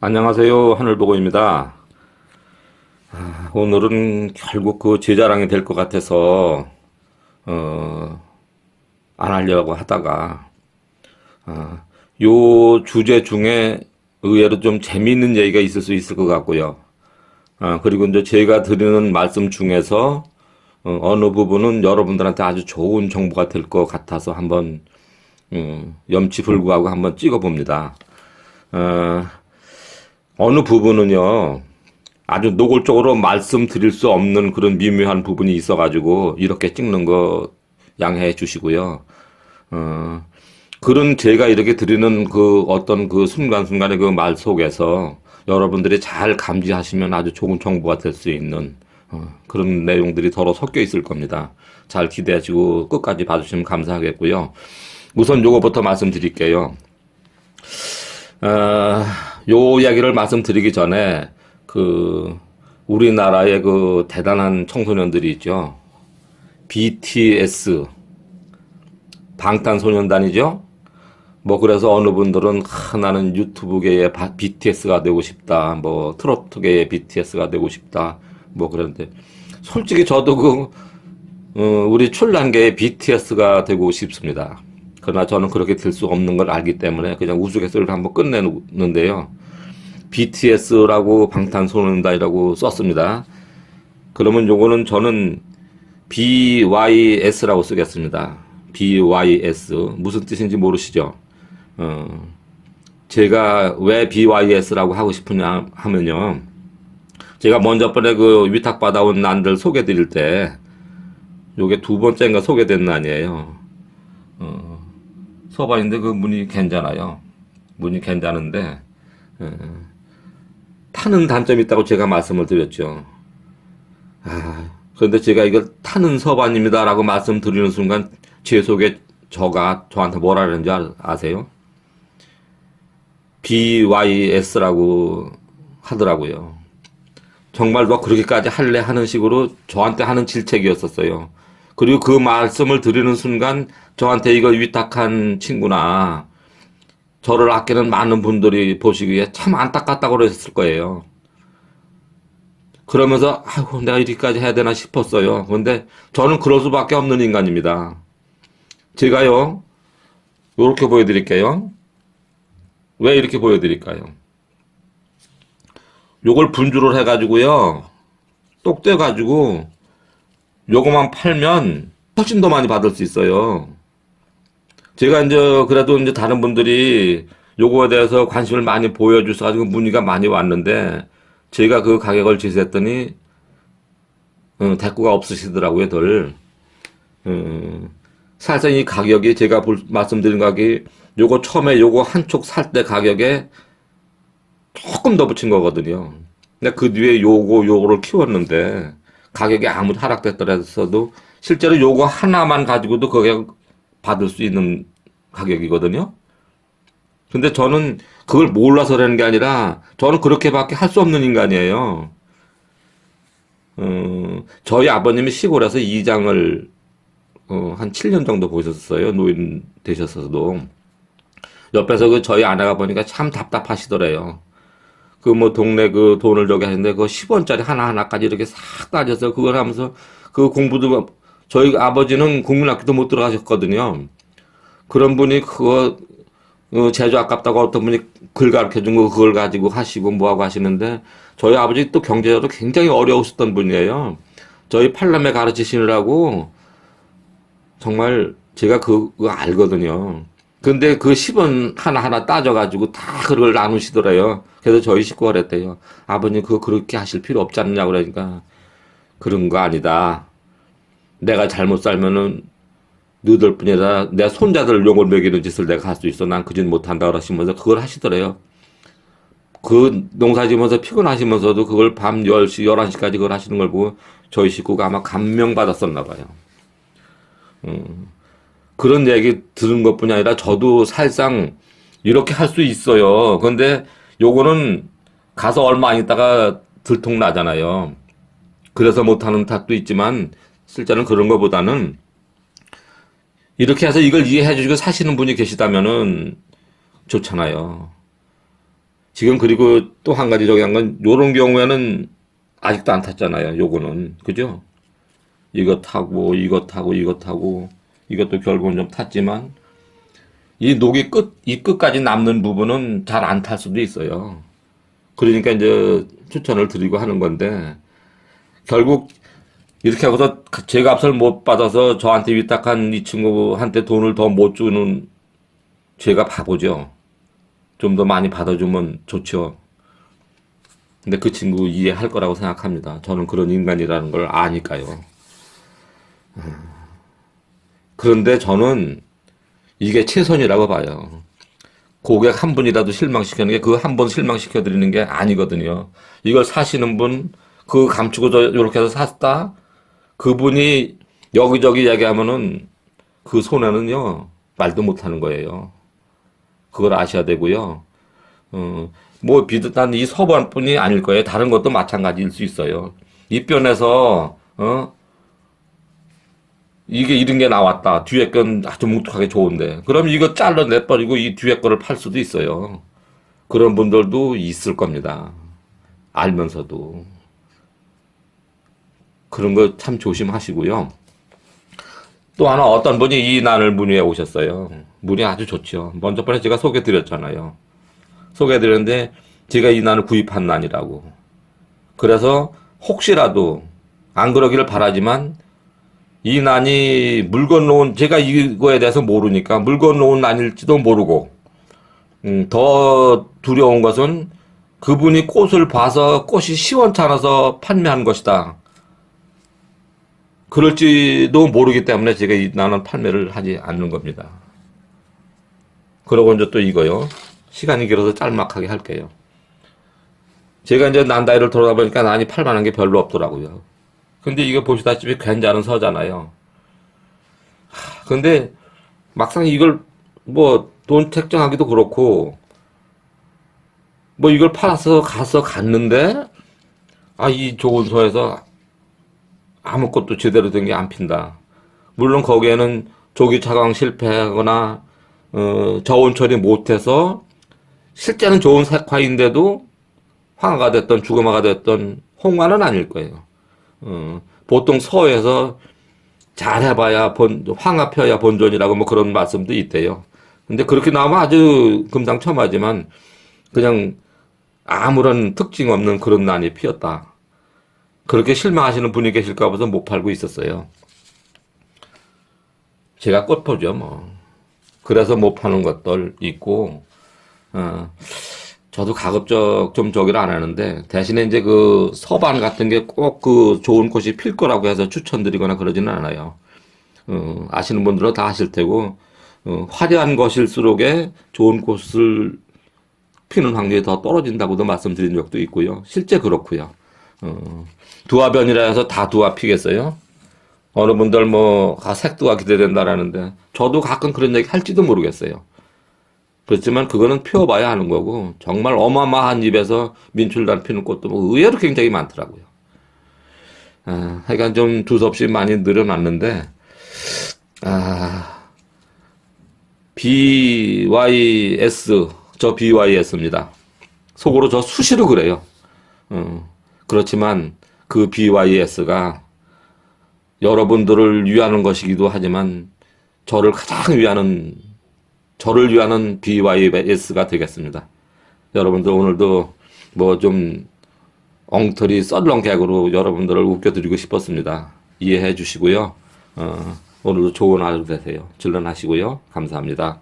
안녕하세요. 하늘보고입니다. 아, 오늘은 결국 그 제자랑이 될 것 같아서, 어, 안 하려고 하다가, 아, 요 주제 중에 의외로 좀 재미있는 얘기가 있을 수 있을 것 같고요. 아, 그리고 이제 제가 드리는 말씀 중에서, 어, 어느 부분은 여러분들한테 아주 좋은 정보가 될 것 같아서 한번, 음, 염치 불구하고 한번 찍어봅니다. 어, 어느 부분은요, 아주 노골적으로 말씀드릴 수 없는 그런 미묘한 부분이 있어가지고, 이렇게 찍는 거 양해해 주시고요. 어, 그런 제가 이렇게 드리는 그 어떤 그 순간순간의 그 말 속에서 여러분들이 잘 감지하시면 아주 좋은 정보가 될 수 있는 어, 그런 내용들이 서로 섞여 있을 겁니다. 잘 기대하시고 끝까지 봐주시면 감사하겠고요. 우선 요거부터 말씀드릴게요. 어, 요 이야기를 말씀드리기 전에 그 우리나라의 그 대단한 청소년들이 있죠. BTS 방탄소년단이죠. 뭐 그래서 어느 분들은 하, 나는 유튜브계의 바- BTS가 되고 싶다. 뭐 트로트계의 BTS가 되고 싶다. 뭐 그런데 솔직히 저도 그 어, 우리 출란계의 BTS가 되고 싶습니다. 그러나 저는 그렇게 될 수 없는 걸 알기 때문에 그냥 우스갯소리를 한번 끝내는데요. BTS라고 방탄소년단이라고 썼습니다. 그러면 요거는 저는 BYS라고 쓰겠습니다. BYS 무슨 뜻인지 모르시죠? 어, 제가 왜 BYS라고 하고 싶으냐 하면요. 제가 먼저 번에 그 위탁 받아온 난들 소개 드릴 때 요게 두 번째인가 소개된 난이에요. 어, 서반인데 그 문이 괜찮아요. 문이 괜찮은데 어, 타는 단점이 있다고 제가 말씀을 드렸죠. 아, 그런데 제가 이걸 타는 서반입니다라고 말씀드리는 순간 제 속에 저가 저한테 뭐라 그러는지 아- 아세요? BYS라고 하더라고요. 정말 너 그렇게까지 할래 하는 식으로 저한테 하는 질책이었었어요. 그리고 그 말씀을 드리는 순간 저한테 이걸 위탁한 친구나 저를 아끼는 많은 분들이 보시기에 참 안타깝다고 그러셨을 거예요. 그러면서 아이고 내가 이렇게까지 해야 되나 싶었어요. 근데 저는 그럴 수밖에 없는 인간입니다. 제가요 이렇게 보여드릴게요. 왜 이렇게 보여드릴까요? 요걸 분주를 해가지고요 똑 떼가지고 요거만 팔면 훨씬 더 많이 받을 수 있어요. 제가 이제 그래도 이제 다른 분들이 요거에 대해서 관심을 많이 보여주셔가지고 문의가 많이 왔는데 제가 그 가격을 제시했더니 어, 대꾸가 없으시더라고요, 덜. 어, 사실상 이 가격이 제가 볼- 말씀드린 가격이 요거 처음에 요거 한 촉 살 때 가격에 조금 더 붙인 거거든요. 근데 그 뒤에 요거 요거를 키웠는데 가격이 아무리 하락됐더라도 실제로 요거 하나만 가지고도 그게 받을 수 있는 가격이거든요. 근데 저는 그걸 몰라서 그러는 게 아니라 저는 그렇게밖에 할 수 없는 인간이에요. 어, 저희 아버님이 시골에서 이장을 어, 한 7년 정도 보셨어요. 노인 되셨어도. 옆에서 그 저희 아내가 보니까 참 답답하시더래요. 그 뭐 동네 그 돈을 저기 하는데 그 10원짜리 하나하나까지 이렇게 싹 따져서 그걸 하면서 그 공부도 저희 아버지는 국민학교도 못 들어가셨거든요. 그런 분이 그거 어, 제주 아깝다고 어떤 분이 글 가르쳐 준 거 그걸 가지고 하시고 뭐하고 하시는데 저희 아버지 또 경제적으로 굉장히 어려우셨던 분이에요. 저희 팔남매 가르치시느라고 정말 제가 그거 알거든요. 근데 그 10원 하나하나 따져가지고 다 그걸 나누시더래요. 그래서 저희 식구가 그랬대요. 아버님 그거 그렇게 하실 필요 없지 않느냐 그러니까 그런 거 아니다. 내가 잘못 살면은 너들 뿐이 아니라 내 손자들 용을 먹이는 짓을 내가 할 수 있어. 난 그짓 못한다 그러시면서 그걸 하시더래요. 그 농사 지면서 피곤하시면서도 그걸 밤 10시, 11시까지 그걸 하시는 걸 보고 저희 식구가 아마 감명받았었나 봐요. 음, 그런 얘기 들은 것 뿐이 아니라 저도 사실상 이렇게 할 수 있어요. 근데 요거는 가서 얼마 안 있다가 들통 나잖아요. 그래서 못하는 탓도 있지만 실제는 그런 것보다는 이렇게 해서 이걸 이해해 주시고 사시는 분이 계시다면은 좋잖아요. 지금 그리고 또 한 가지 저기 한 건 요런 경우에는 아직도 안 탔잖아요. 요거는. 그죠? 이거 타고 이거 타고 이거 타고 이것도 결국은 좀 탔지만 이 녹이 끝, 이 끝까지 남는 부분은 잘 안 탈 수도 있어요. 그러니까 이제 추천을 드리고 하는 건데 결국 이렇게 하고서 제 값을 못 받아서 저한테 위탁한 이 친구한테 돈을 더 못 주는 제가 바보죠. 좀 더 많이 받아주면 좋죠. 근데 그 친구 이해할 거라고 생각합니다. 저는 그런 인간이라는 걸 아니까요. 그런데 저는 이게 최선이라고 봐요. 고객 한 분이라도 실망시키는 게 그 한 번 실망시켜 드리는 게 아니거든요. 이걸 사시는 분, 그 감추고 저 이렇게 해서 샀다? 그분이 여기저기 얘기하면은 그 손해는요, 말도 못 하는 거예요. 그걸 아셔야 되고요. 어, 뭐 비슷한 이 서반뿐이 아닐 거예요. 다른 것도 마찬가지일 수 있어요. 입변에서 어 이게 이런 게 나왔다. 뒤에 건 아주 뭉툭하게 좋은데. 그럼 이거 잘라 내 버리고 이 뒤에 거를 팔 수도 있어요. 그런 분들도 있을 겁니다. 알면서도. 그런 거 참 조심하시고요. 또 하나 어떤 분이 이 난을 문의해 오셨어요. 문의 아주 좋죠. 먼저 번에 제가 소개 드렸잖아요. 소개 드렸는데 제가 이 난을 구입한 난이라고. 그래서 혹시라도 안 그러기를 바라지만 이 난이 물 건너온 제가 이거에 대해서 모르니까 물 건너온 난일지도 모르고 음, 더 두려운 것은 그분이 꽃을 봐서 꽃이 시원찮아서 판매한 것이다. 그럴지도 모르기 때문에 제가 이 나는 판매를 하지 않는 겁니다. 그러고 이제 또 이거요. 시간이 길어서 짤막하게 할게요. 제가 이제 난다이를 돌아다 보니까 난이 팔만한 게 별로 없더라고요. 근데 이거 보시다시피 괜찮은 서잖아요. 하, 근데 막상 이걸 뭐 돈 책정하기도 그렇고 뭐 이걸 팔아서 가서 갔는데 아 이 좋은 소에서 아무것도 제대로 된 게 안 핀다. 물론 거기에는 조기 차광 실패하거나 어, 저온 처리 못해서 실제는 좋은 색화인데도 황화가 됐던 죽음화가 됐던 홍화는 아닐 거예요. 어, 보통 서에서 잘 해봐야 본, 황화 펴야 본존이라고 뭐 그런 말씀도 있대요. 근데 그렇게 나오면 아주 금상첨화지만 그냥 아무런 특징 없는 그런 난이 피었다. 그렇게 실망하시는 분이 계실까 봐서 못 팔고 있었어요. 제가 꽃포죠, 뭐. 그래서 못 파는 것들 있고, 어, 저도 가급적 좀 저기를 안 하는데, 대신에 이제 그 서반 같은 게 꼭 그 좋은 꽃이 필 거라고 해서 추천드리거나 그러지는 않아요. 어, 아시는 분들은 다 아실 테고, 어, 화려한 것일수록에 좋은 꽃을 피는 확률이 더 떨어진다고도 말씀드린 적도 있고요. 실제 그렇고요. 어, 두화변이라 해서 다 두화 피겠어요? 어느 분들 뭐, 아, 색두가 기대된다라는데, 저도 가끔 그런 얘기 할지도 모르겠어요. 그렇지만 그거는 피워봐야 하는 거고, 정말 어마어마한 입에서 민출단 피는 꽃도 뭐 의외로 굉장히 많더라고요. 아, 하여간 좀 두섭이 많이 늘어났는데, 아, BYS, 저 BYS입니다. 속으로 저 수시로 그래요. 어, 그렇지만 그 BYS가 여러분들을 위하는 것이기도 하지만 저를 가장 위하는 저를 위하는 BYS가 되겠습니다. 여러분들 오늘도 뭐 좀 엉터리 썰렁 개그로 여러분들을 웃겨드리고 싶었습니다. 이해해 주시고요. 어, 오늘도 좋은 하루 되세요. 질런하시고요. 감사합니다.